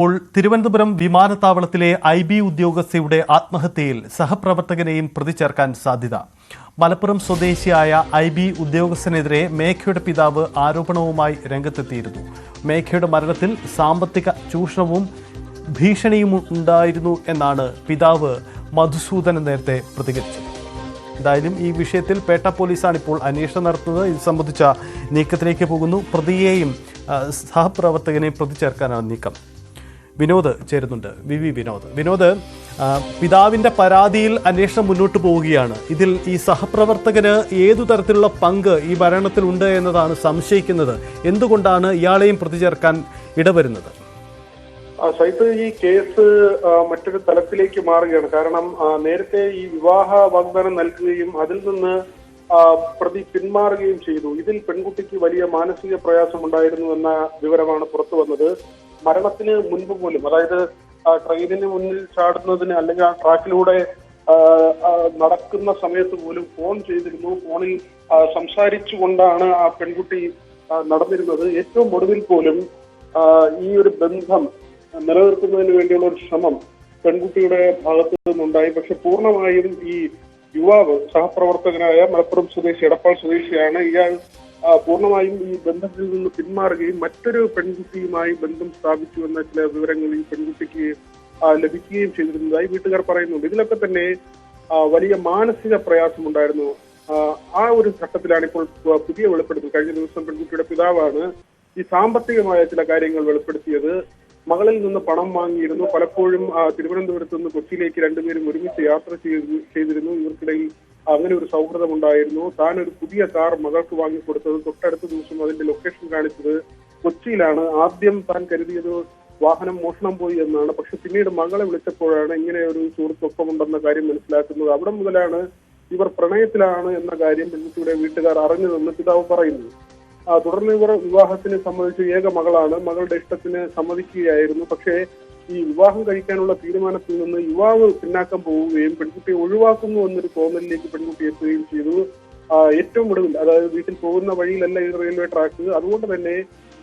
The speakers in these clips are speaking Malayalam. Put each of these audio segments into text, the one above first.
ഇപ്പോൾ തിരുവനന്തപുരം വിമാനത്താവളത്തിലെ ഐ ബി ഉദ്യോഗസ്ഥയുടെ ആത്മഹത്യയിൽ സഹപ്രവർത്തകനെയും പ്രതി ചേർക്കാൻ സാധ്യത. മലപ്പുറം സ്വദേശിയായ ഐ ബി ഉദ്യോഗസ്ഥനെതിരെ മേഘയുടെ പിതാവ് ആരോപണവുമായി രംഗത്തെത്തിയിരുന്നു. മേഘയുടെ മരണത്തിൽ സാമ്പത്തിക ചൂഷണവും ഭീഷണിയും ഉണ്ടായിരുന്നു എന്നാണ് പിതാവ് മധുസൂദനൻ നേരത്തെ പ്രതികരിച്ചത്. എന്തായാലും ഈ വിഷയത്തിൽ പേട്ട പോലീസാണ് ഇപ്പോൾ അന്വേഷണം നടത്തുന്നത്. ഇത് സംബന്ധിച്ച നീക്കത്തിലേക്ക് പോകുന്നു. പ്രതിയെയും സഹപ്രവർത്തകനെയും പ്രതി ചേർക്കാനാണ് നീക്കം. വിനോദ് ചേരുന്നുണ്ട്. V V Vinod. വിനോദ് പിതാവിന്റെ പരാതിയിൽ അന്വേഷണം മുന്നോട്ട് പോവുകയാണ്. ഇതിൽ ഈ സഹപ്രവർത്തകന് ഏതു തരത്തിലുള്ള പങ്ക് ഈ ഭരണത്തിലുണ്ട് എന്നതാണ് സംശയിക്കുന്നത്. എന്തുകൊണ്ടാണ് ഇയാളെയും പ്രതി ചേർക്കാൻ ഇടവരുന്നത്? സൈത്ത് ഈ കേസ് മറ്റൊരു തലത്തിലേക്ക് മാറുകയാണ്. കാരണം നേരത്തെ ഈ വിവാഹ വാഗ്ദാനം നൽകുകയും അതിൽ നിന്ന് പ്രതി പിന്മാറുകയും ചെയ്തു. ഇതിൽ പെൺകുട്ടിക്ക് വലിയ മാനസിക പ്രയാസം ഉണ്ടായിരുന്നു എന്ന വിവരമാണ് പുറത്തു വന്നത്. മരണത്തിന് മുൻപ് പോലും അതായത് ട്രെയിനിന് മുന്നിൽ ചാടുന്നതിന് അല്ലെങ്കിൽ ആ ട്രാക്കിലൂടെ നടക്കുന്ന സമയത്ത് പോലും ഫോൺ ചെയ്തിരുന്നു. ഫോണിൽ സംസാരിച്ചുകൊണ്ടാണ് ആ പെൺകുട്ടി നടന്നിരുന്നത്. ഏറ്റവും ഒടുവിൽ പോലും ഈ ഒരു ബന്ധം നിലനിർത്തുന്നതിന് വേണ്ടിയുള്ള ഒരു ശ്രമം പെൺകുട്ടിയുടെ ഭാഗത്തു നിന്നുണ്ടായി. പക്ഷെ പൂർണമായും ഈ യുവാവ് സഹപ്രവർത്തകനായ മലപ്പുറം സ്വദേശി എടപ്പാൾ സ്വദേശിയാണ്. ഇയാൾ പൂർണമായും ഈ ബന്ധത്തിൽ നിന്ന് പിന്മാറുകയും മറ്റൊരു പെൺകുട്ടിയുമായി ബന്ധം സ്ഥാപിച്ചു എന്ന ചില വിവരങ്ങൾ ഈ പെൺകുട്ടിക്ക് ലഭിക്കുകയും ചെയ്തിരുന്നതായി വീട്ടുകാർ പറയുന്നുണ്ട്. ഇതിലൊക്കെ തന്നെ വലിയ മാനസിക പ്രയാസമുണ്ടായിരുന്നു. ആ, ഒരു ഘട്ടത്തിലാണ് ഇപ്പോൾ പുതിയ വെളിപ്പെടുത്തൽ. കഴിഞ്ഞ ദിവസം പെൺകുട്ടിയുടെ പിതാവാണ് ഈ സാമ്പത്തികമായ ചില കാര്യങ്ങൾ വെളിപ്പെടുത്തിയത്. മകളിൽ നിന്ന് പണം വാങ്ങിയിരുന്നു. പലപ്പോഴും തിരുവനന്തപുരത്ത് നിന്ന് കൊച്ചിയിലേക്ക് രണ്ടുപേരും ഒരുമിച്ച് യാത്ര ചെയ്തിരുന്നു. ഇവർക്കിടയിൽ അങ്ങനെ ഒരു സൗഹൃദം ഉണ്ടായിരുന്നു താൻ ഒരു പുതിയ കാർ മകൾക്ക് വാങ്ങിക്കൊടുത്തത് തൊട്ടടുത്ത ദിവസം അതിന്റെ ലൊക്കേഷൻ കാണിച്ചത് കൊച്ചിയിലാണ്. ആദ്യം താൻ കരുതിയത് വാഹനം മോഷണം പോയി എന്നാണ്. പക്ഷെ പിന്നീട് മകളെ വിളിച്ചപ്പോഴാണ് ഇങ്ങനെ ഒരു സുഹൃത്തൊപ്പമുണ്ടെന്ന കാര്യം മനസ്സിലാക്കുന്നത്. അവിടെ മുതലാണ് ഇവർ പ്രണയത്തിലാണ് എന്ന കാര്യം പെൺകുട്ടിയുടെ വീട്ടുകാർ അറിഞ്ഞതെന്ന് പിതാവ് പറയുന്നു. തുടർന്ന് ഇവർ വിവാഹത്തിന് സംബന്ധിച്ച് ഏക മകളാണ്. മകളുടെ ഇഷ്ടത്തിന് സമ്മതിക്കുകയായിരുന്നു. പക്ഷേ ഈ വിവാഹം കഴിക്കാനുള്ള തീരുമാനത്തിൽ നിന്ന് യുവാവ് പിന്നാക്കം പോവുകയും പെൺകുട്ടിയെ ഒഴിവാക്കുന്നു എന്നൊരു തോന്നലിലേക്ക് പെൺകുട്ടി എത്തുകയും ചെയ്തു. ഏറ്റവും ഒടുവിൽ അതായത് വീട്ടിൽ പോകുന്ന വഴിയിലല്ല ഈ റെയിൽവേ ട്രാക്ക് അതുകൊണ്ട് തന്നെ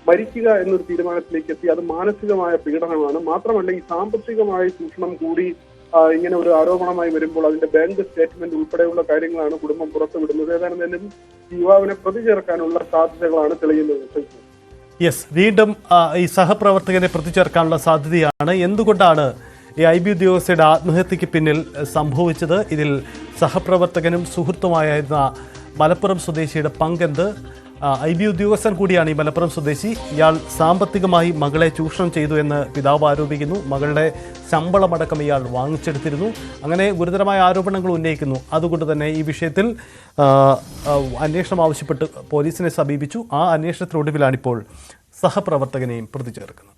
മരിക്കുക എന്നൊരു തീരുമാനത്തിലേക്ക് എത്തി. അത് മാനസികമായ പീഡനമാണ്. മാത്രമല്ല ഈ സാമ്പത്തികമായ ചൂഷണം കൂടി ഇങ്ങനെ ഒരു ആരോപണമായി വരുമ്പോൾ അതിന്റെ ബാങ്ക് സ്റ്റേറ്റ്മെന്റ് ഉൾപ്പെടെയുള്ള കാര്യങ്ങളാണ് കുടുംബം പുറത്തുവിടുന്നത്. ഏതായിരുന്നാലും ഈ യുവാവിനെ പ്രതി ചേർക്കാനുള്ള സാധ്യതകളാണ് തെളിയുന്നത്. യെസ് വീണ്ടും ഈ സഹപ്രവർത്തകനെ പ്രതിചേർക്കാനുള്ള സാധ്യതയാണ്. എന്തുകൊണ്ടാണ് ഈ ഐ ബി ഉദ്യോഗസ്ഥയുടെ ആത്മഹത്യക്ക് പിന്നിൽ സംഭവിച്ചത്? ഇതിൽ സഹപ്രവർത്തകനും സുഹൃത്തുമായിരുന്ന മലപ്പുറം സ്വദേശിയുടെ പങ്കെന്ത്? ഐ ബി ഉദ്യോഗസ്ഥൻ കൂടിയാണ് ഈ മലപ്പുറം സ്വദേശി. ഇയാൾ സാമ്പത്തികമായി മകളെ ചൂഷണം ചെയ്തു എന്ന് പിതാവ് ആരോപിക്കുന്നു. മകളുടെ ശമ്പളമടക്കം ഇയാൾ വാങ്ങിച്ചെടുത്തിരുന്നു. അങ്ങനെ ഗുരുതരമായ ആരോപണങ്ങൾ ഉന്നയിക്കുന്നു. അതുകൊണ്ട് തന്നെ ഈ വിഷയത്തിൽ അന്വേഷണം ആവശ്യപ്പെട്ട് പോലീസിനെ സമീപിച്ചു. ആ അന്വേഷണത്തിനൊടുവിലാണിപ്പോൾ സഹപ്രവർത്തകനെയും പ്രതി ചേർക്കുന്നത്.